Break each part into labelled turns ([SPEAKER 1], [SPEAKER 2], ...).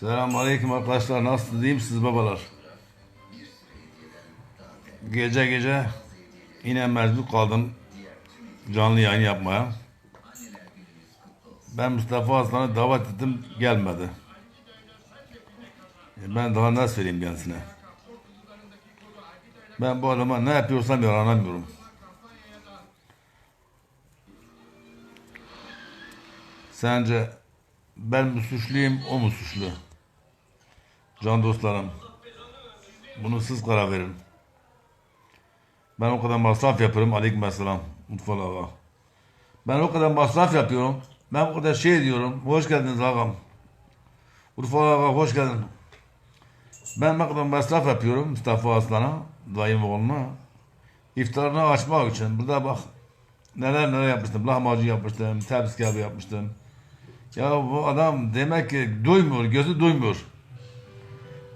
[SPEAKER 1] Selamun Aleyküm arkadaşlar. Nasılsınız? İyi misiniz babalar? Gece gece yine mecbur kaldım canlı yayın yapmaya. Ben Mustafa Aslan'ı davet ettim gelmedi. E Ben daha ne söyleyeyim kendisine? Ben bu adama ne yapıyorsam yaranamıyorum. Sence ben mi suçluyum, o mu suçlu? Can dostlarım, bunu siz karar verin. Ben o kadar masraf yapıyorum, aleykümselam, mutfağa ağa. Ben o kadar masraf yapıyorum, ben o kadar şey diyorum, hoş geldiniz ağam. Urfa ağa hoş geldin. Ben ne kadar masraf yapıyorum Mustafa Aslan'a, dayım oğluna. İftarını açmak için. Burada bak neler neler yapmıştım. Lahmacun yapmıştım, tepsi kebabı yapmıştım. Ya bu adam demek ki duymuyor, gözü duymuyor.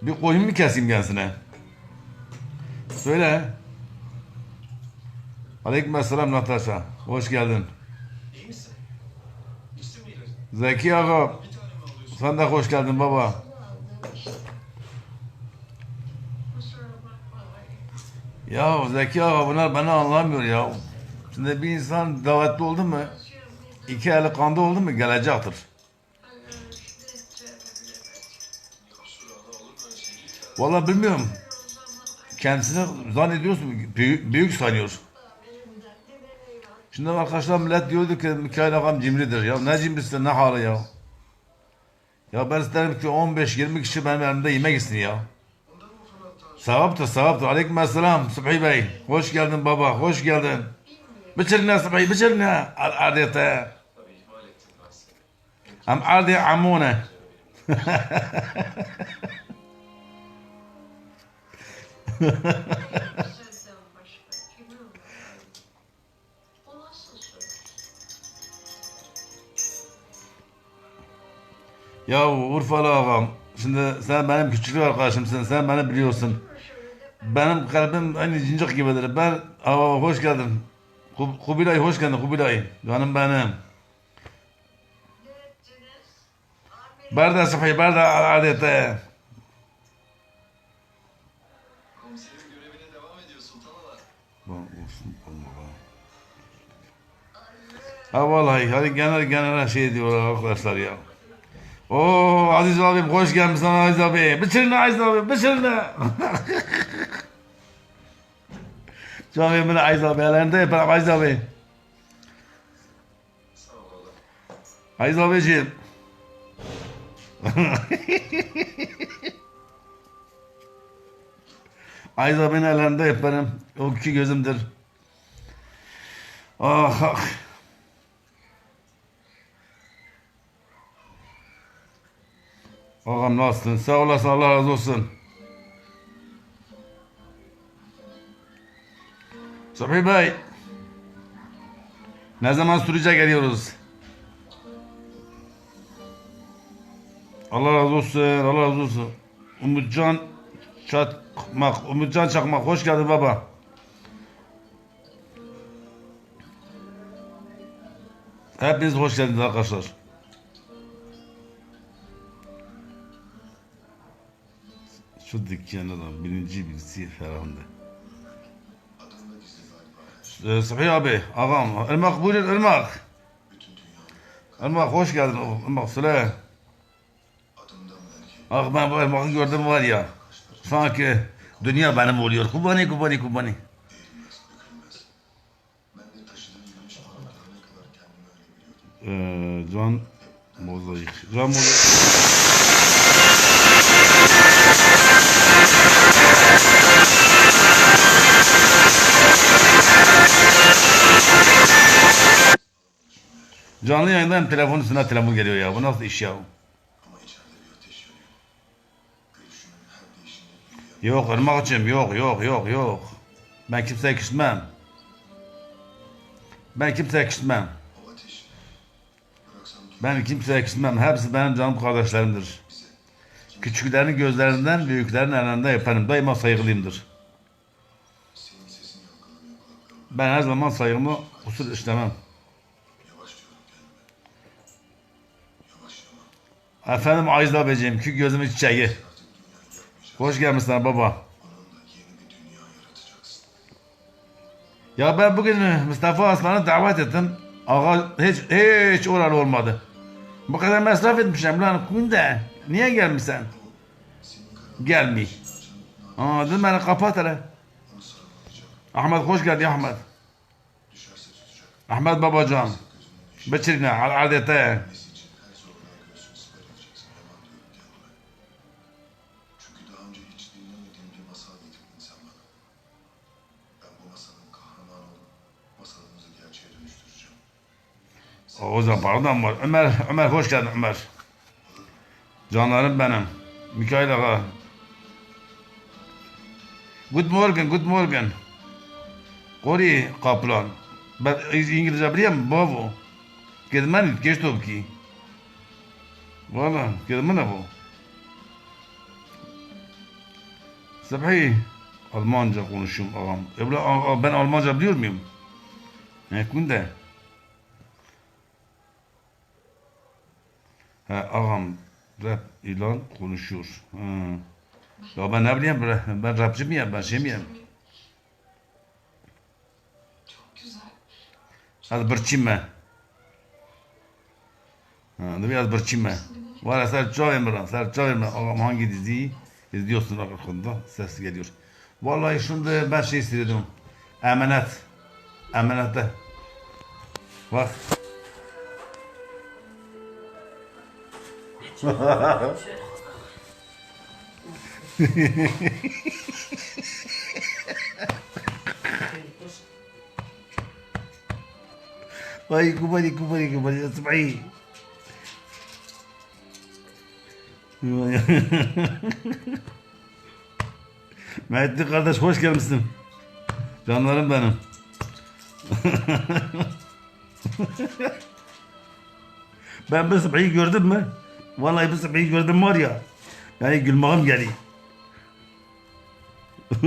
[SPEAKER 1] Bir koyun mu keseyim kendisine? Söyle. Aleykümselam Natasha. Hoş geldin.
[SPEAKER 2] İyi misin?
[SPEAKER 1] Zeki Ağa. Sen de hoş geldin baba. Ya Zeki Ağa bunlar beni anlamıyor ya. Şimdi bir insan davetli oldu mu, iki eli kanda oldu mu gelecektir. Vallahi bilmiyorum. Kendisini zannediyorsun büyük, büyük sanıyor. Şimdi arkadaşlar millet diyordu ki Mikail ağam cimridir. Ya ne cimrisi ne halı ya. Ya ben isterim ki 15-20 kişi benim elimde yemek istesin ya. Sevaptır sevaptır. Aleyküm selam Subhi Bey. Hoş geldin baba. Hoş geldin. Biçirne Subhi biçirne. Ardiyete. Am ardiye amune. Ya Urfalı ağam. Şimdi sen benim küçük arkadaşımsın. Sen beni biliyorsun. Benim kalbim aynı cincik gibidir. Ben aa, hoş geldin. Kub- Kubilay hoş geldin Kubilay. Canım benim. Berda sıfayı berda adete. Ha vallahi hadi genel genel şey diyorlar arkadaşlar ya. Oo Aziz abim hoş gelmişsin Aziz abi. Bitirin Aziz abi bitirin. Çok emin Aziz abi ellerinde yaparım Aziz abi. Aziz abiciğim. Aziz abinin ellerinde yaparım. O iki gözümdür. Ah ah. Ağam nasılsın? Sağ olasın Allah razı olsun. Sabri Bey. Ne zaman sürece geliyoruz? Allah razı olsun, Allah razı olsun. Umutcan Çakmak, Umutcan Çakmak hoş geldin baba. Hepiniz hoş geldiniz arkadaşlar. Şu dükkanda da birinci birisi herhalde. Ee, Sıhhi abi, ağam. Irmak buyurun Irmak. Irmak hoş geldin. Irmak söyle. Ah ben bu Irmak'ı gördüm var ya. Sanki dünya benim oluyor. Kubani kubani kubani. Ee, Can Mozaik. Can Mozaik. Canlı yayındayım telefon üstüne telefon geliyor ya. Bu nasıl iş ya? Yok Irmak'cığım yok yok yok yok. Ben kimseye küsmem. Ben kimseye küsmem. Ben kimseye küsmem. Hepsi benim canım kardeşlerimdir. Küçüklerin gözlerinden, büyüklerin elinde yaparım. Daima saygılıyımdır. Ben her zaman saygımı kusur işlemem. Efendim Aziz abicim, ki gözümün çiçeği. Hoş gelmişsin baba. Ya ben bugün Mustafa Aslan'ı davet ettim. Ağa hiç hiç oralı olmadı. Bu kadar masraf etmişim lan kunde. Niye gelmişsin? Gelmiyor. Aa dedim beni kapat hele. Ahmet hoş geldin Ahmet. Ahmet babacan. Beçirine al adete.
[SPEAKER 2] Daha önce hiç dinlemediğim bir masal getirdin sen bana. Ben bu masalın kahramanı olup masalımızı gerçeğe dönüştüreceğim.
[SPEAKER 1] O zaman pardon var. Ömer, Ömer hoş geldin Ömer. Canlarım benim. Mikail ağa. Good morning, good morning. Kori kaplan. Ben İngilizce biliyorum babo. Kedmen geç top ki. Valla ne bu? Sabhi Almanca konuşuyorum ağam. Evla, ağa, ben Almanca biliyor muyum? Ne kunde? Ha, ağam rap ilan konuşuyor. Ha. Ya ben ne bileyim ben, rapçi miyim ben şey miyim?
[SPEAKER 3] Çok güzel.
[SPEAKER 1] Az bırçime. Ha, biraz bırçime. Var ser çayımra, ser çayımra. Ağam hangi diziyi izliyorsun arkasında ses geliyor. Vallahi şimdi ben şey istedim. Emanet. Emanette. Bak. Ay kubali kubali kubali asma'i. Mehdi kardeş hoş gelmişsin. Canlarım benim. ben bu sabahı gördüm mü? Vallahi bu sabahı gördüm var ya. Yani gülmağım geliyor.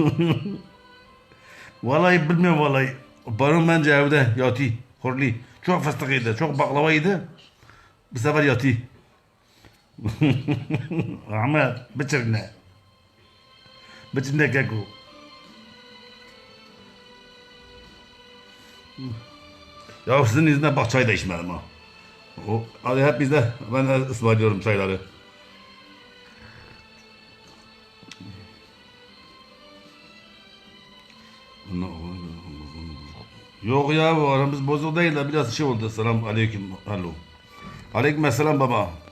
[SPEAKER 1] Vallahi bilmiyorum vallahi. Barın bence evde yatı. Horli. Çok fıstık yedi. Çok baklava yedi. Bu sefer yatı. Ahmet bitirne. Bitirne keko. Ya sizin yüzünden bak çay da içmedim ha. O, hadi hep bizde. Ben de ısmarlıyorum çayları. Yok ya bu aramız bozuk değil de biraz şey oldu. Selam aleyküm. Alo. Aleyküm selam baba.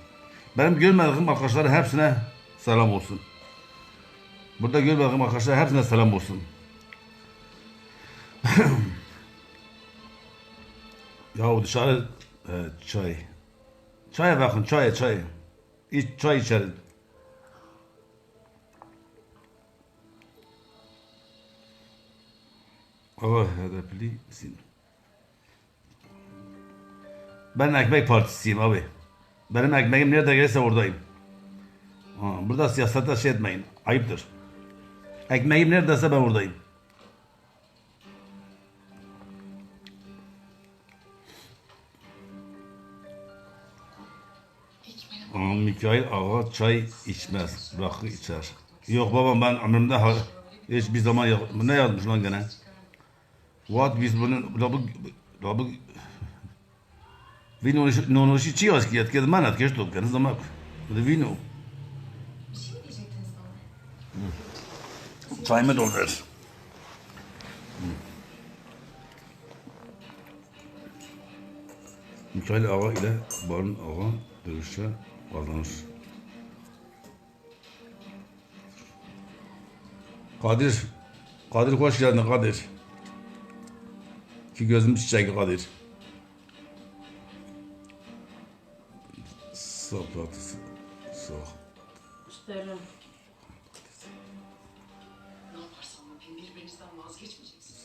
[SPEAKER 1] Benim görmediğim arkadaşlar hepsine selam olsun. Burada görmediğim arkadaşlar hepsine selam olsun. ya dışarı e, çay. Çaya bakın çay çay. İç, çay içelim. Oh hedeflisin. Ben ekmek partisiyim abi. Benim ekmeğim nerede gelirse oradayım. Ha, burada siyasete şey etmeyin. Ayıptır. Ekmeğim neredeyse ben oradayım. Ama Mikail ağa çay içmez. Rakı içer. Yok babam ben ömrümde hiçbir zaman yok. Ne yazmış lan gene? What biz bunun la bu Vino non uscicchio schiet che mana che sto che zama de vino.
[SPEAKER 3] Bir şey mi diyecektiniz bana?
[SPEAKER 1] Çayımı doldur. Mikail Ağa ile Barın Ağa dövüşe kazanır. Kadir, Kadir hoş geldin Kadir. Ki gözüm çiçeği Kadir.
[SPEAKER 3] Değil mi?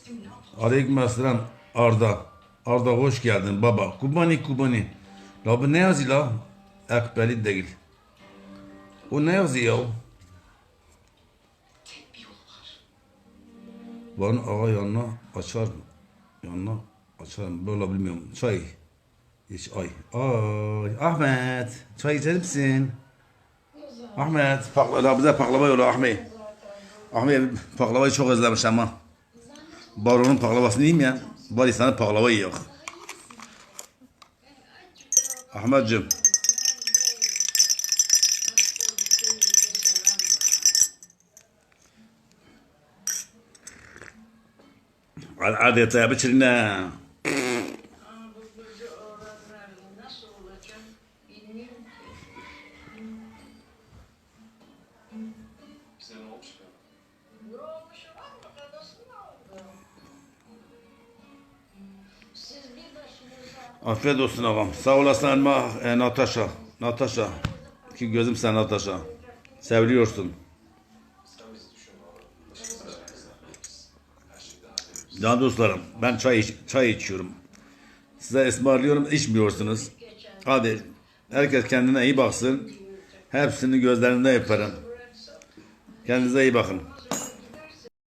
[SPEAKER 3] Ne yapayım?
[SPEAKER 1] Aleykümselam Arda. Arda hoş geldin baba. Kubani kubani. La bu ne yazıyor la? Ekbeli değil. O ne yazıyor ya? Bana ağa yanına açar mı? Yanına açar mı? Böyle bilmiyorum. Çay Geç ay. Ay. Ahmet. Çay içer misin? Ahmet. Paklava, bize paklava yolla Ahmet. Ahmet paklavayı çok özlemiş ama. Baronun paklavasını yiyeyim ya. Bari sana paklava yiyor. Ahmetciğim. Adeta bitirine. Afiyet olsun ağam. Sağ olasın Elma, e, Natasha. Natasha. Ki gözüm sen Natasha. Seviliyorsun. Can dostlarım ben çay, çay içiyorum. Size ısmarlıyorum içmiyorsunuz. Hadi herkes kendine iyi baksın. Hepsini gözlerinde öperim. Kendinize iyi bakın.